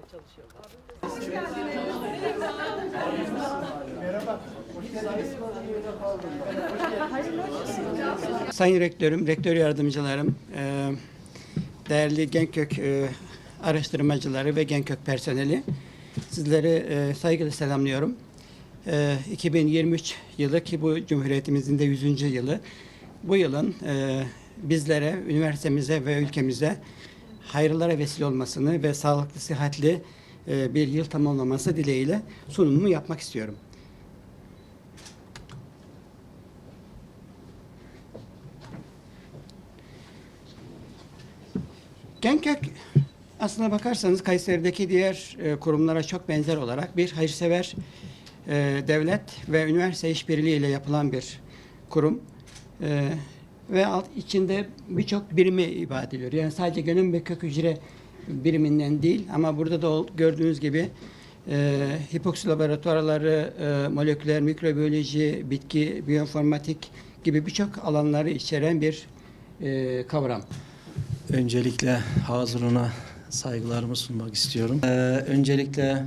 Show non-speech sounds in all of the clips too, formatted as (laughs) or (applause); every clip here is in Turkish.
çalışıyorlar. Sayın Rektörüm, Rektör Yardımcılarım, e, değerli Genkök e, araştırmacıları ve Genkök personeli, sizleri e, saygıyla selamlıyorum. E, 2023 yılı ki bu Cumhuriyetimizin de 100. yılı, bu yılın bizlere, üniversitemize ve ülkemize hayırlara vesile olmasını ve sağlıklı, sıhhatli e, bir yıl tamamlaması dileğiyle sunumumu yapmak istiyorum. Genkök aslına bakarsanız Kayseri'deki diğer e, kurumlara çok benzer olarak bir hayırsever e, devlet ve üniversite işbirliğiyle yapılan bir kurum. Ve alt içinde birçok birimi ifade ediliyor. Yani sadece gönüm ve kök hücre biriminden değil ama burada da gördüğünüz gibi e, hipoksi laboratuvarları, e, moleküler mikrobiyoloji, bitki, biyoinformatik gibi birçok alanları içeren bir e, kavram. Öncelikle Hazırun'a saygılarımı sunmak istiyorum. Ee, öncelikle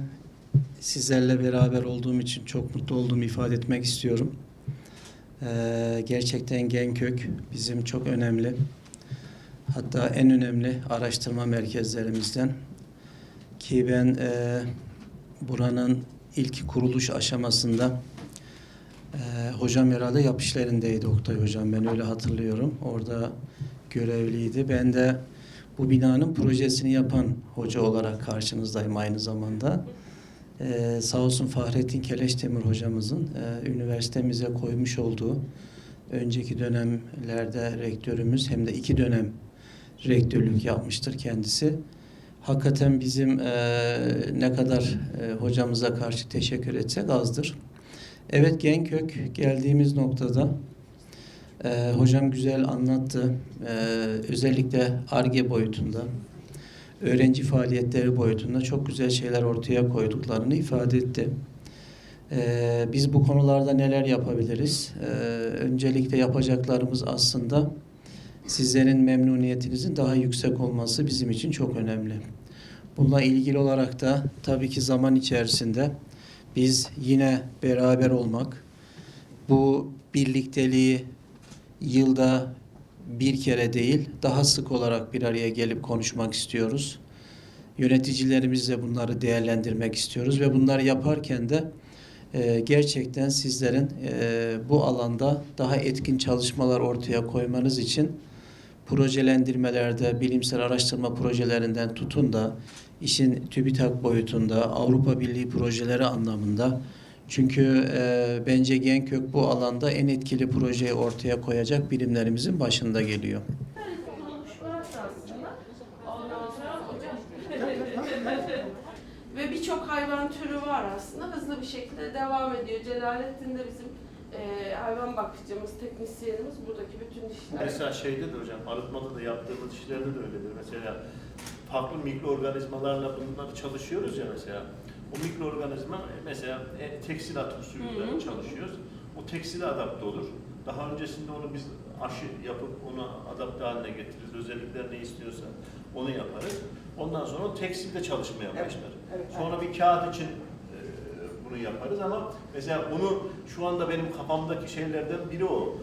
sizlerle beraber olduğum için çok mutlu olduğumu ifade etmek istiyorum. Ee, gerçekten Genkök bizim çok önemli, hatta en önemli araştırma merkezlerimizden. Ki ben e, buranın ilk kuruluş aşamasında e, hocam herhalde yap işlerindeydi Oktay hocam ben öyle hatırlıyorum. Orada görevliydi. Ben de bu binanın projesini yapan hoca olarak karşınızdayım aynı zamanda. Ee, sağ olsun Fahrettin Keleşdemir hocamızın e, üniversitemize koymuş olduğu önceki dönemlerde rektörümüz hem de iki dönem rektörlük yapmıştır kendisi. Hakikaten bizim e, ne kadar e, hocamıza karşı teşekkür etsek azdır. Evet Genkök geldiğimiz noktada ee, hocam güzel anlattı. Ee, özellikle ARGE boyutunda, öğrenci faaliyetleri boyutunda çok güzel şeyler ortaya koyduklarını ifade etti. Ee, biz bu konularda neler yapabiliriz? Ee, öncelikle yapacaklarımız aslında sizlerin memnuniyetinizin daha yüksek olması bizim için çok önemli. Bununla ilgili olarak da tabii ki zaman içerisinde biz yine beraber olmak, bu birlikteliği yılda bir kere değil daha sık olarak bir araya gelip konuşmak istiyoruz. Yöneticilerimizle bunları değerlendirmek istiyoruz ve bunları yaparken de e, gerçekten sizlerin e, bu alanda daha etkin çalışmalar ortaya koymanız için projelendirmelerde, bilimsel araştırma projelerinden tutun da işin TÜBİTAK boyutunda, Avrupa Birliği projeleri anlamında çünkü e, bence Genkök bu alanda en etkili projeyi ortaya koyacak bilimlerimizin başında geliyor. (laughs) Ve birçok hayvan türü var aslında. Hızlı bir şekilde devam ediyor. Celalettin de bizim e, hayvan bakıcımız, teknisyenimiz buradaki bütün işler. Mesela şeyde de hocam, arıtmada da yaptığımız işlerde de öyledir. Mesela farklı mikroorganizmalarla bunları çalışıyoruz ya mesela. O mikroorganizma mesela e, tekstil atık suyuyla Hı hı. çalışıyoruz. O tekstile adapte olur. Daha öncesinde onu biz aşı yapıp onu adapte haline getiririz. Özellikler ne istiyorsa onu yaparız. Ondan sonra o tekstilde çalışmaya Evet, başlar. evet. Sonra bir kağıt için e, bunu yaparız ama mesela bunu şu anda benim kafamdaki şeylerden biri o.